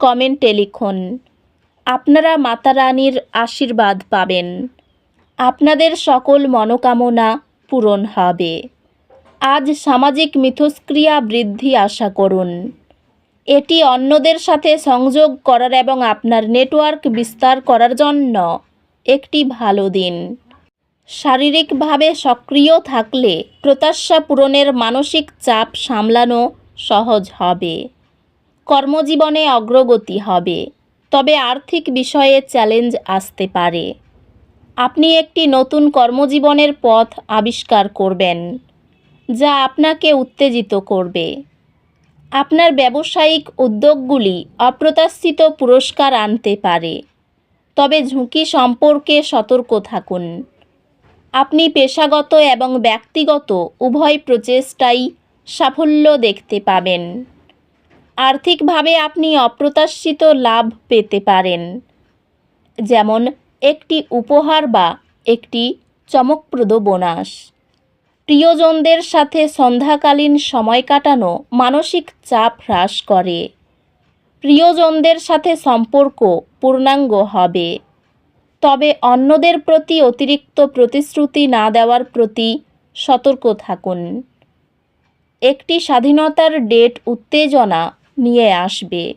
কমেন্টে লিখুন, আপনারা মাতা রানীর আশীর্বাদ পাবেন। আপনাদের সকল মনোকামনা পূরণ হবে। আজ সামাজিক মিথস্ক্রিয়া বৃদ্ধি আশা করুন। এটি অন্যদের সাথে সংযোগ করার এবং আপনার নেটওয়ার্ক বিস্তার করার জন্য একটি ভালো দিন। শারীরিকভাবে সক্রিয় থাকলে প্রত্যাশা পূরণের মানসিক চাপ সামলানো সহজ হবে। কর্মজীবনে অগ্রগতি হবে, তবে আর্থিক বিষয়ে চ্যালেঞ্জ আসতে পারে। আপনি একটি নতুন কর্মজীবনের পথ আবিষ্কার করবেন, যা আপনাকে উত্তেজিত করবে। আপনার ব্যবসায়িক উদ্যোগগুলি অপ্রত্যাশিত পুরস্কার আনতে পারে, তবে ঝুঁকি সম্পর্কে সতর্ক থাকুন। আপনি পেশাগত এবং ব্যক্তিগত উভয় প্রচেষ্টাই সাফল্য দেখতে পাবেন। আর্থিকভাবে আপনি অপ্রত্যাশিত লাভ পেতে পারেন। যেমন, একটি উপহার বা একটি চমকপ্রদ বোনাস। প্রিয়জনদের সাথে সন্ধ্যাকালীন সময় কাটানো মানসিক চাপ হ্রাস করে। প্রিয়জনদের সাথে সম্পর্ক পূর্ণাঙ্গ হবে। তবে অন্যদের প্রতি অতিরিক্ত প্রতিশ্রুতি না দেওয়ার প্রতি সতর্ক থাকুন। একটি স্বাধীনতার ডেট উত্তেজনা নিয়ে আসবে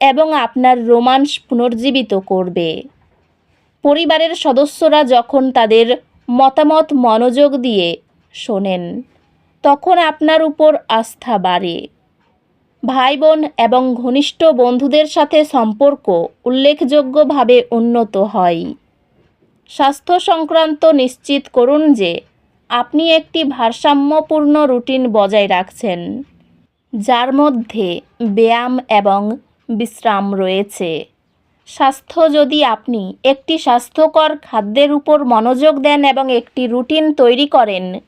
এবং আপনার রোমান্স পুনর্জীবিত করবে। পরিবারের সদস্যরা যখন তাদের মতামত মনোযোগ দিয়ে শোনেন, তখন আপনার উপর আস্থা বাড়ে। ভাই বোন এবং ঘনিষ্ঠ বন্ধুদের সাথে সম্পর্ক উল্লেখযোগ্যভাবে উন্নত হয়। স্বাস্থ্য সংক্রান্ত নিশ্চিত করুন যে, আপনি একটি ভারসাম্যপূর্ণ রুটিন বজায় রাখছেন। যার মধ্যে ব্যায়াম এবং বিশ্রাম রয়েছে। স্বাস্থ্য যদি আপনি একটি স্বাস্থ্যকর খাদ্যের উপর মনোযোগ দেন এবং একটি রুটিন তৈরি করেন,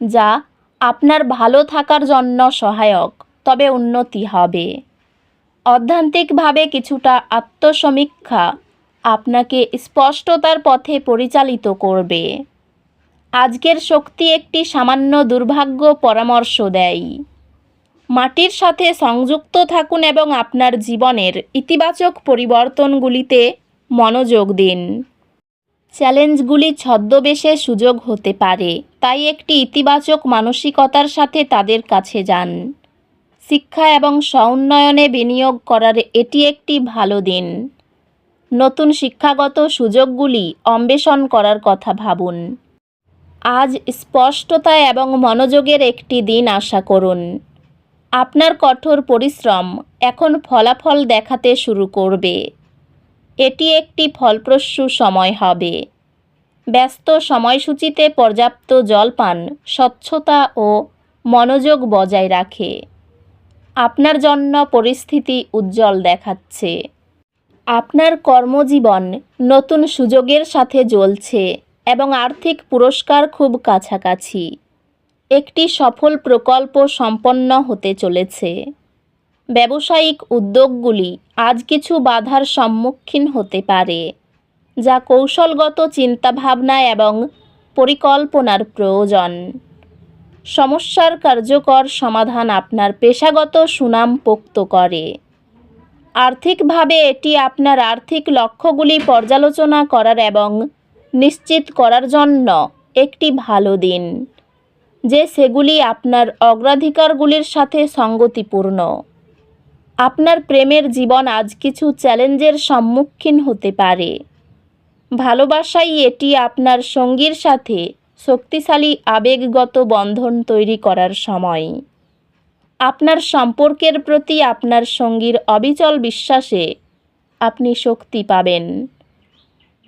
যা আপনার ভালো থাকার জন্য সহায়ক, তবে উন্নতি হবে। অধ্যান্তিকভাবে কিছুটা আত্মসমীক্ষা আপনাকে স্পষ্টতার পথে পরিচালিত করবে। আজকের শক্তি একটি সামান্য দুর্ভাগ্য পরামর্শ দেয়। মাটির সাথে সংযুক্ত থাকুন এবং আপনার জীবনের ইতিবাচক পরিবর্তনগুলিতে মনোযোগ দিন। চ্যালেঞ্জগুলি ছদ্মবেশে সুযোগ হতে পারে, তাই একটি ইতিবাচক মানসিকতার সাথে তাদের কাছে যান। শিক্ষা এবং সৌন্নয়নে বিনিয়োগ করার এটি একটি ভালো দিন। নতুন শিক্ষাগত সুযোগগুলি অন্বেষণ করার কথা ভাবুন। আজ স্পষ্টতা এবং মনোযোগের একটি দিন আশা করুন। আপনার কঠোর পরিশ্রম এখন ফলাফল দেখাতে শুরু করবে। এটি একটি ফলপ্রসূ সময় হবে। ব্যস্ত সময়সূচিতে পর্যাপ্ত জল পান, স্বচ্ছতা ও মনোযোগ বজায় রাখে। আপনার জন্য পরিস্থিতি উজ্জ্বল দেখাচ্ছে। আপনার কর্মজীবন নতুন সুযোগের সাথে জ্বলছে এবং আর্থিক পুরস্কার খুব কাছাকাছি। একটি সফল প্রকল্প সম্পন্ন হতে চলেছে। ব্যবসায়িক উদ্যোগগুলি আজ কিছু বাধার সম্মুখীন হতে পারে, যা কৌশলগত চিন্তাভাবনা এবং পরিকল্পনার প্রয়োজন। সমস্যার কার্যকর সমাধান আপনার পেশাগত সুনাম পোক্ত করে। আর্থিকভাবে এটি আপনার আর্থিক লক্ষ্যগুলি পর্যালোচনা করার এবং নিশ্চিত করার জন্য একটি ভালো দিন। যে সেগুলি আপনার অগ্রাধিকারগুলির সাথে সঙ্গতিপূর্ণ। আপনার প্রেমের জীবন আজ কিছু চ্যালেঞ্জের সম্মুখীন হতে পারে। ভালোবাসাই এটি আপনার সঙ্গীর সাথে শক্তিশালী, আবেগগত বন্ধন তৈরি করার সময়। আপনার সম্পর্কের প্রতি আপনার সঙ্গীর অবিচল বিশ্বাসে আপনি শক্তি পাবেন।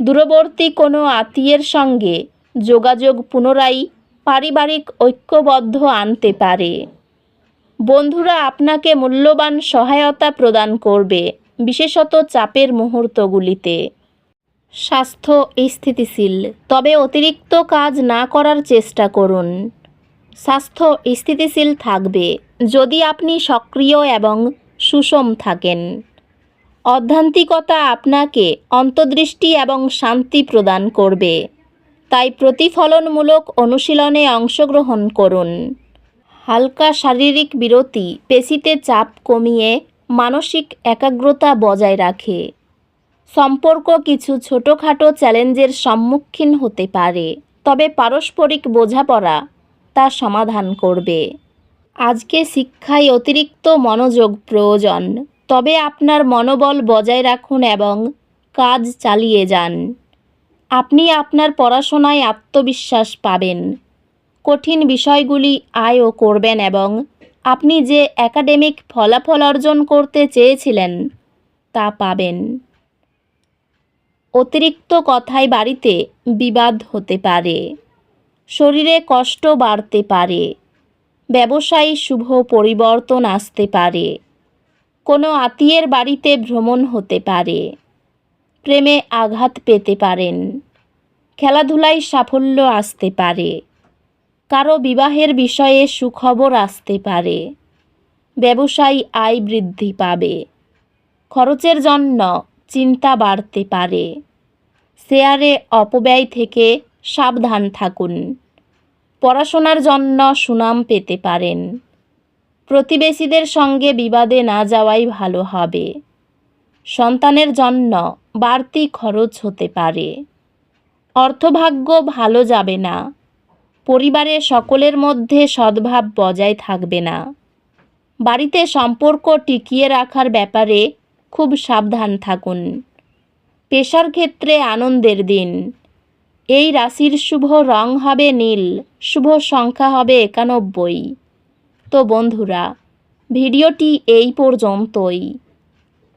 দূরবর্তী কোনো আত্মীয়ের সঙ্গে যোগাযোগ পুনরায় পারিবারিক ঐক্যবদ্ধ আনতে পারে। বন্ধুরা আপনাকে মূল্যবান সহায়তা প্রদান করবে, বিশেষত চাপের মুহূর্তগুলিতে। স্বাস্থ্য স্থিতিশীল, তবে অতিরিক্ত কাজ না করার চেষ্টা করুন। স্বাস্থ্য স্থিতিশীল থাকবে, যদি আপনি সক্রিয় এবং সুষম থাকেন। অধ্যান্তিকতা আপনাকে অন্তর্দৃষ্টি এবং শান্তি প্রদান করবে। তাই প্রতিফলনমূলক অনুশীলনে অংশগ্রহণ করুন। হালকা শারীরিক বিরতি, পেশিতে চাপ কমিয়ে মানসিক একাগ্রতা বজায় রাখে। সম্পর্ক কিছু ছোটোখাটো চ্যালেঞ্জের সম্মুখীন হতে পারে, তবে পারস্পরিক বোঝাপড়া তা সমাধান করবে। আজকে শিক্ষায় অতিরিক্ত মনোযোগ প্রয়োজন, তবে আপনার মনোবল বজায় রাখুন এবং কাজ চালিয়ে যান। আপনি আপনার পড়াশোনায় আত্মবিশ্বাস পাবেন। কঠিন বিষয়গুলি আয়ও করবেন এবং আপনি যে একাডেমিক ফলাফল অর্জন করতে চেয়েছিলেন, তা পাবেন। অতিরিক্ত কথায় বাড়িতে বিবাদ হতে পারে, শরীরে কষ্ট বাড়তে পারে, ব্যবসায়ী শুভ পরিবর্তন আসতে পারে, কোনো আত্মীয়ের বাড়িতে ভ্রমণ হতে পারে। প্রেমে আঘাত পেতে পারেন। খেলাধুলায় সাফল্য আসতে পারে। কারও বিবাহের বিষয়ে সুখবর আসতে পারে। ব্যবসায়ী আয় বৃদ্ধি পাবে। খরচের জন্য চিন্তা বাড়তে পারে। শেয়ারে অপব্যয় থেকে সাবধান থাকুন। পড়াশোনার জন্য সুনাম পেতে পারেন। প্রতিবেশীদের সঙ্গে বিবাদে না যাওয়াই ভালো হবে। সন্তানের জন্য বাড়তি খরচ হতে পারে। অর্থভাগ্য ভালো যাবে না। পরিবারে সকলের মধ্যে সদ্ভাব বজায় থাকবে না। বাড়িতে সম্পর্ক টিকিয়ে রাখার ব্যাপারে খুব সাবধান থাকুন। পেশার ক্ষেত্রে আনন্দের দিন। এই রাশির শুভ রং হবে নীল, শুভ সংখ্যা হবে একানব্বই। তো বন্ধুরা, ভিডিওটি এই পর্যন্তই।